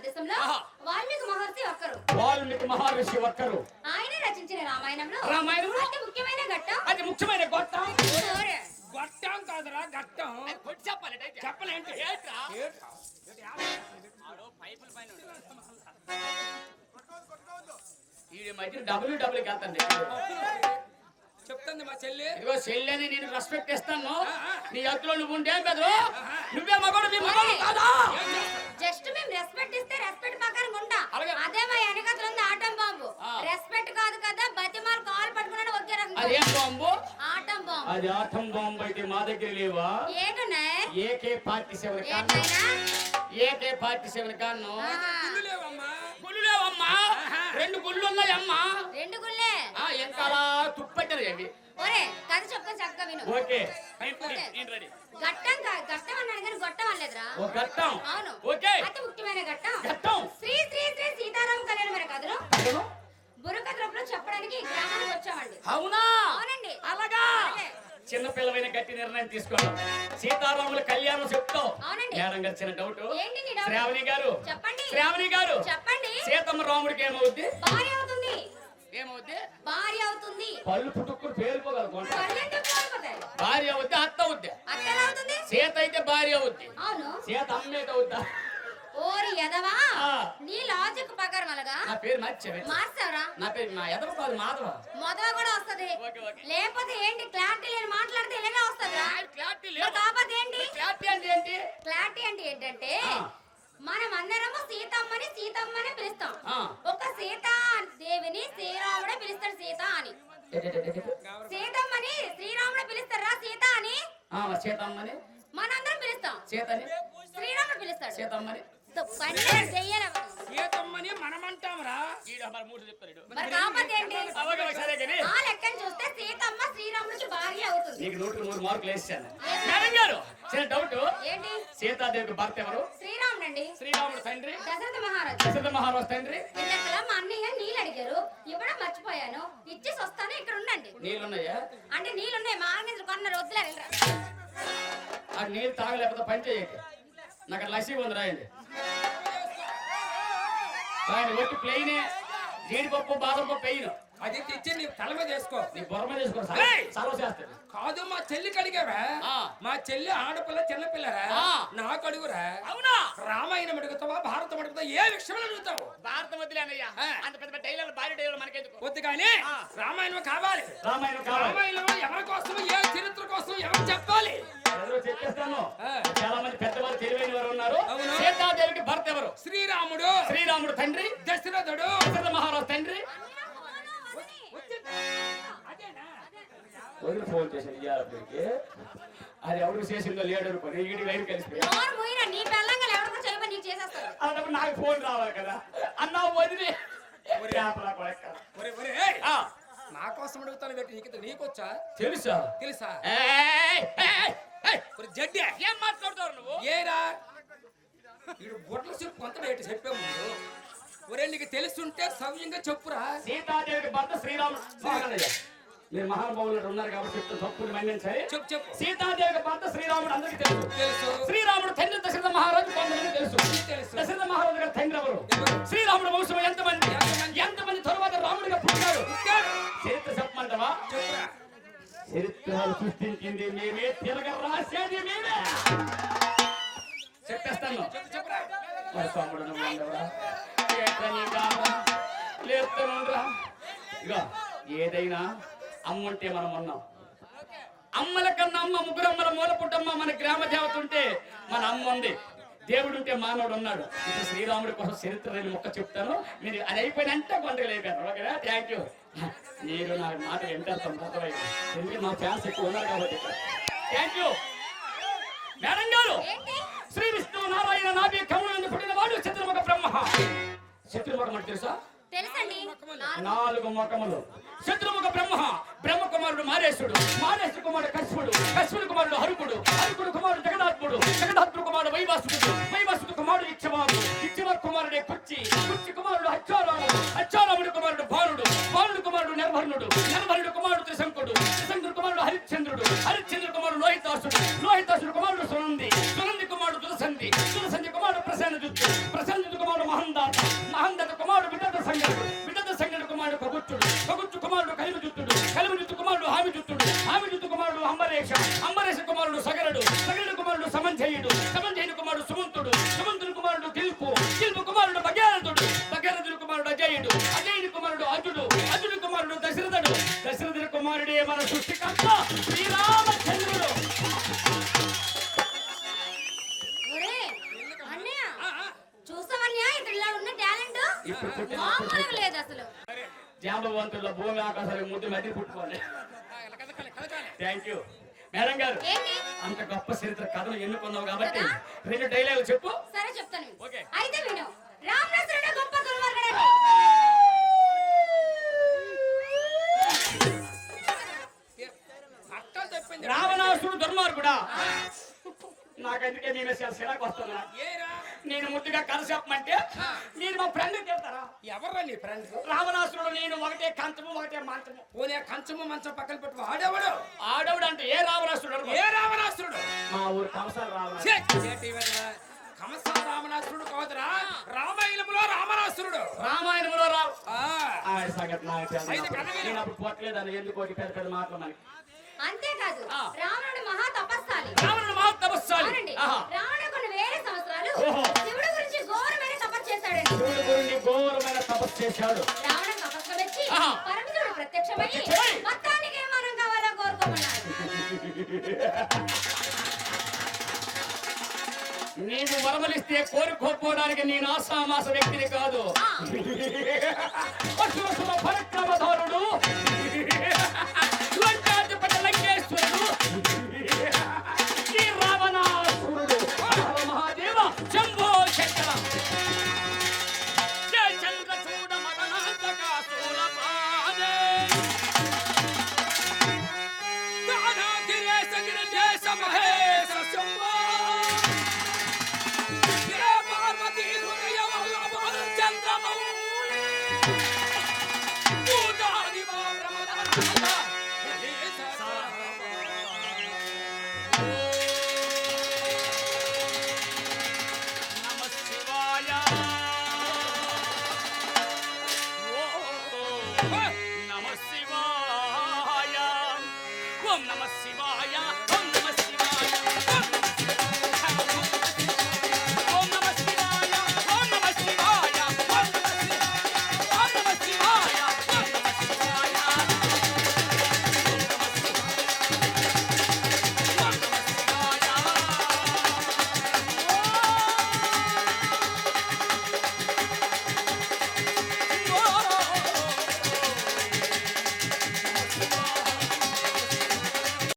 భారతదేశంలో. వాల్మీకి మహర్షి ఒక్కరు. వాల్మీకి మహర్షి ఒక్కరు. ఆయన రచించిన రామాయణంలో రామాయణంలో అతి ముఖ్యమైన ఘట్టం. అది ముఖ్యమైన గొట్టం ఓరే. గొట్టం కాదురా గట్టం కొట్టి చెప్పాలి చెప్పలేంటి ఏంట్రా? ఏంట్రా? ఈ మధ్య డబ్ల్యూ డబ్ల్యూకి వెళ్తాండి చెప్తుంది మా చెల్లి. ఇదిగో చెల్లెని నేను రెస్పెక్ట్ ఇస్తాను. నీ ఎత్తులో నువ్వు ఉంటే బెదరు నువ్వే మగడు మీ మగడు కాదా? జస్ట్ మేము రెస్పెక్ట్ ప్రకారం ఉంటా అలాగే. అదే మా వెనకతలు ఉంది ఆటం బాంబు ఆ. రెస్పెక్ట్ కాదు కదా బతిమాలు కాలు పట్టుకున్నాడు ఒకే రకం అదేం బాంబు? Atom bomb. అది ఆటం బాంబు అయితే మా దగ్గర లేవా? ఏకే పార్టీ సెవెన్ కాను ఏకే పార్టీ సెవెన్ కాను. గుళ్ళు లేవమ్మా? రెండు గుళ్ళు ఉన్నాయమ్మా? రెండు గుళ్ళే? అలా తుప్పెట్టరు అవి ఒరే కథ చెప్తాను చక్కగా విను. ఓకే. నేను రెడీ. గట్టం కా- గట్టం అన్నాడు కానీ గొట్టం అనలేదురా. ఓ ఘట్టం. అవును. ఓకే. అతి ముఖ్యమైన ఘట్టం. ఘట్టం శ్రీ శ్రీ శ్రీ సీతారామ కళ్యాణ మన కథను అదేను? బుర్రకథ రూపంలో చెప్పడానికి ఈ గ్రామానికి వచ్చామండి అవునా అవునండి అలాగా అలాగే. చిన్న పిల్లమైన గట్టి నిర్ణయం తీసుకోవడం సీతారాముల కళ్యాణం చెప్తావు అవునండి. మేడం గారు చిన్న డౌట్? శ్రావణి గారు. చెప్పండి. శ్రావణి గారు. చెప్పండి. సీతమ్మ రాముడికి ఏమవుద్ది? భార్య అవుతుంది. ఏమవుద్ది? భార్య అవుతుంది. పళ్ళు పుట్టుకుని కోల్పోతాయి భార్య అవుద్ది అత్త అవుద్ది. సీత అయితే భార్య అవుద్ది. సీత అమ్మేట అవుద్దా? ఓరి ఎదవా. నీ అలాగా నా పేరు మార్చావే మార్చావరా నా పేరు నా ఎదవ కాదు మాధవ. మొదవ కూడా వస్తది. లేకపోతే ఏంటి? క్లారిటీ లేని మాట్లాడితే ఇలాగే వస్తుందిరా? క్లారిటీ మరి లేదు కాకపోతే ఏంటి? క్లారిటీ అంటే ఏంటి? క్లారిటీ అంటే ఏంటంటే. మనం అందరము సీతమ్మని సీతమ్మని పిలుస్తాం. ఆ. ఒక సీత దేవిని శ్రీరాముడే పిలుస్తాడు సీత అని. సీతమ్మని శ్రీరాముడు పిలుస్తారా సీత అని? ఆ, సీతమ్మని? మనందరం పిలుస్తాం. సీతని? శ్రీరాముడు పిలుస్తాడు. సీతమ్మని? సీతమ్మని మూడు చూస్తే సీతమ్మ శ్రీరాముడికి భార్య అవుతుంది. నీకు నూటికి నూరు మార్కులు వేసాను. మేడం గారు చిన్న డౌట్ ఏంటి? సీతాదేవికి భర్త ఎవరు? శ్రీరాముడు అండి శ్రీరాముడు తండ్రి. దశరథ మహారాజు. దశరథ మహారాజు తండ్రి? ఇంతకలా మా అన్నయ్య నీళ్ళు అడిగారు. ఇవ్వడం మర్చిపోయాను. ఇచ్చేసి వస్తాను ఇక్కడ ఉండండి. నీళ్ళున్నాయా? అంటే నీళ్ళున్నాయి. మా ఆంగ్ల కొన్న వద్దులే ఆ నీళ్ళు తాగలేకపోతే పని చేయండి నాకు అట్లా లసి ఉంది రాయండి. రాయండి ఒట్టి ప్లెయినే జీడిపప్పు బాదం పప్పు వేయను. అది తెచ్చి నీ తల మీద వేసుకో. నీ! సర్వ చేస్తాడు కాదు మా చెల్లి కడిగావా. మా చెల్లి ఆడపిల్ల చిన్నపిల్లరా? ఆ. నాకు అడుగురా. అవునా? రామాయణం అడుగుతావా భారతం అడుగుతావా ఏ విషయంలో అడుగుతావు? భారత వదిలేనయ్యా. అంత పెద్ద పెద్ద డైలాగ్ భారీ డైలాగ్ మనకెందుకు? వద్దు కానీ. రామాయణం కావాలి. రామాయణం రామాయణంలో ఎవరి కోసం ఏ చరిత్ర కోసం ఎవరు చెప్పాలి? చెప్పేస్తాను. చాలా మంది పెద్దవారు తెలివైన వారు ఉన్నారు. అవును. సీతాదేవికి భర్త ఎవరు? శ్రీరాముడు. శ్రీరాముడు తండ్రి. దశరథుడు. దశరథ మహారాజు ఫోన్ చేసింది ఇయ్యాలకి అది ఎవరు చేసిందో లేడు అనుకోని ఈడి లైన్ కలిసిపోయా. నోరు మూయిరా నీ పెళ్ళంగా ఎవరికో చేయమని నీకు చేసేస్తాడు అన్నప్పుడు నాకు ఫోన్ రావాలి కదా అన్నా వదిలి. నా కోసం అడుగుతాను పెట్టి నీకు నీకొచ్చా? తెలుసా? తెలుసా? ఏయ్, ఏయ్, ఏయ్, ఒరే జడ్డే. ఏం మాట్లాడుతావు నువ్వు? ఏరా? వీడు బొట్టలు చెప్పు కొంత రేటు చెప్పే ముందు ఒరే నీకు తెలుసుంటే సవ్యంగా చెప్పురా. సీతాదేవికి భర్త శ్రీరాముడు. మీరు మహానుభావులు ఉన్నారు కాబట్టి చెప్తున్న తప్పులు చెప్పు చెప్పు. సీతాదేవికి భర్త శ్రీరాముడు అందరికీ తెలుసు. శ్రీరాముడు తండ్రి దశరథ మహారాజు కొంతమంది తెలుసు. దశరథ మహారాజు గారి తండ్రి ఎవరు? శ్రీరాముడు వంశం ఎంతమంది? ఎంతమంది? తరువాత రాముడిగా పుట్టారు పుట్టాడు. చరిత్ర చెప్పమంటావా? చరిత్రలు సృష్టించింది మేమే తిరగ రాసేది మేమే. చెప్పేస్తాను. మరి తమ్ముడు ఏదైనా అమ్ముంటే మనం ఉన్నాం అమ్మల కన్నా అమ్మ ముగ్గురు అమ్మల మూల పుట్టమ్మ మన గ్రామ దేవత ఉంటే మన అమ్మ ఉంది. దేవుడు ఉంటే మానవుడు ఉన్నాడు. ఇప్పుడు శ్రీరాముడి కోసం చరిత్ర నేను మొక్క చెప్తాను. మీరు అది అయిపోయినంటే కొండలు అయిపోయారు. ఓకేనా? థ్యాంక్ యూ మీరు నా మాట వింటారు అర్థమైంది. ఎందుకంటే మా ఫ్యాన్స్ ఎక్కువ ఉన్నారు కాబట్టి. థ్యాంక్ యూ మేడం గారు శ్రీ విష్ణు నారాయణ నాభి కమలందు పుట్టిన వాడు చతుర్ముఖ బ్రహ్మ. చతుర్ముఖం అంటే తెలుసా? నాలుగు. నాలుగు. ముఖములు. శత్రుముఖ బ్రహ్మ బ్రహ్మ కుమారుడు మారేశుడు మారేశు కుమారుడు కశ్యపుడు కశ్యపుడు కుమారుడు హరుకుడు హరుకుడు కుమారుడు జగన్నాథుడు జగన్నాథుడు కుమారుడు వైవాసుడు వైవాసుడు కుమారుడు ఇచ్చవాడు ఇచ్చవ కుమారుడే కుర్చి కుర్చి కుమారుడు హచ్చారాముడు హచ్చారాముడు కుమారుడు భానుడు భానుడు కుమారుడు నిర్భరణుడు నిర్భరుడు కుమారుడు త్రిశంకుడు త్రిశంకుడు కుమారుడు హరిశ్చంద్రుడు హరిశ్చంద్రుడు కలిమి జుట్టుడు కలిమి జుట్టు కుమారుడు హామి జుట్టుడు హామి జుట్టు కుమారుడు అంబరేష. అంబరేష కుమారుడు సగరుడు. సగరుడు కుమారుడు సమంజయుడు. సమంజయుడు కుమారుడు సుమంతుడు. సుమంతుడు కుమారుడు తిల్పు. తిల్పు కుమారుడు భగ్యానందుడు. భగీరథుడు కుమారుడు అజయుడు. అజయుడు కుమారుడు అజుడు అజుడు కుమారుడు దశరథుడు. దశరథుడు కుమారుడే మన సృష్టికర్త శ్రీరామచంద్రుడు. చూస్తావన్యా ఇతరులా ఉన్న టాలెంట్? జాంబవంతుల్లో భూమి ఆకాశాలు ముద్దు మధ్య పుట్టుకోవాలి. Kathakali Kathakali thank you madam గారు ఏంటి? అంత గొప్ప చరిత్ర కథలు ఎన్నుకున్నావు కాబట్టి? రెండు డైలాగులు చెప్పు. సరే చెప్తాను. ఓకే. అయితే విను. రామదాసుడు గొప్ప రావణాసుడు దుర్మార్గుడా? నాకందుకే నేను శిలాకి వస్తున్నా ఏరా నేను ముద్దుగా కథ చెప్పమంటే మీరు మా ఫ్రెండ్ తిడతారా ఎవర్రా నీ ఫ్రెండ్ రావణాసుడు నేను ఒకటే కంచము ఒకటే మంచము. పోనీ కంచము మంచం పక్కన పెట్టు. ఆడేవాడు ఆడవుడు అంటే ఏ రావణాసుడు అనుకో. ఏ రావణాసురుడు మా ఊరు కంసాలు ఇవన్నీ? కంస రావణాసురుడు కావద్దురా రామాయణంలో రామణాసురుడు రామాయణంలో రావు. అంతేకాదు. రావణుడు మహా తపస్సాలి. రావణుడు మహా తపస్సాలి. రావణుడు శివుడి గురించి ఘోరమైన తపస్సు చేశాడండి శివుడి గురించి ఘోరమైన తపస్సు చేశాడు. రావణ తపస్సు మెచ్చి ఆహా. పరమశివుడు ప్రత్యక్షమై ప్రత్యక్షమై. మొత్తానికి ఏం మనం కావాలో కోరుకోమన్నాడు. నీవు వరమలిస్తే కోరుకోకపోవడానికి నేను ఆసామాస వ్యక్తిని కాదు. పరక్రమధారుడు. शिवाय